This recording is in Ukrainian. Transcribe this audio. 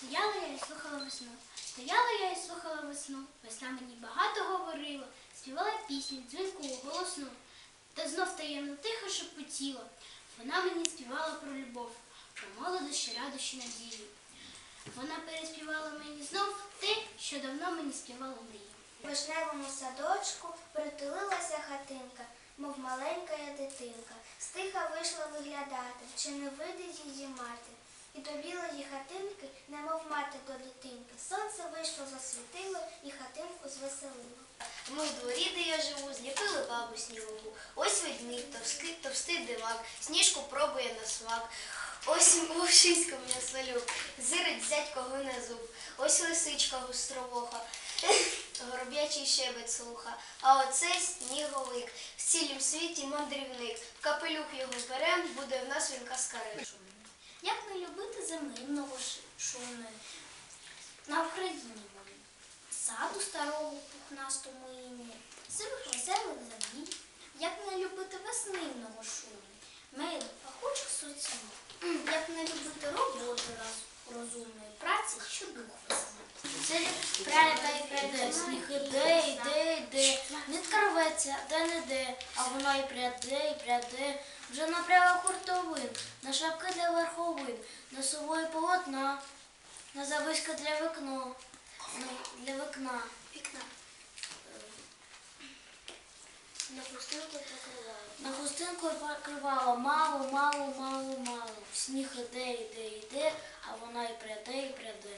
Стояла я і слухала весну. Стояла я і слухала весну. Весна мені багато говорила, співала пісню, дзвінку, голосну. Та знов таємно тихо шепотіла. Вона мені співала про любов, про молодощі, радощі, надії. Вона переспівала мені знов те, що давно мені співала мрії. В вишневому садочку притулилася хатинка, мов маленька я дитинка. Стиха вийшла виглядати, чи не вийде її мати. І до білої хатинки, до дитинки. Сонце вийшло, засвітило і хатинку звеселило. Ми в дворі, де я живу, зліпили бабу снігову. Ось ведмідь, товстий, товстий дивак, сніжку пробує на смак. Ось вовшисько м'ясолюб, зирить зятько на зуб. Ось лисичка гостровоха, гороб'ячий щебет слуха. А оце сніговик, в цілім світі мандрівник. В капелюх його берем, буде в нас він каскарик. Як не любити земельного шуми на Україні. Моїй, саду старого пухнастому ім'я, сивих веселих забій, як не любити веснивного шуму, милих пахучих соців, як не любити роботи розумної праці, що дух весни. Це пряде сніг іде, іде, іде, нитка рветься, де не де, а вона і пряде, і пряде, вже напряла хуртовин, на шапки для верховин, на сувої полотна, на зависка для вікно, на- для вікна. Вікна. На хустинку покривало. На хустинку покривало мало, мало, мало, мало. Сніг іде, іде, іде, а вона і пряде, і пряде.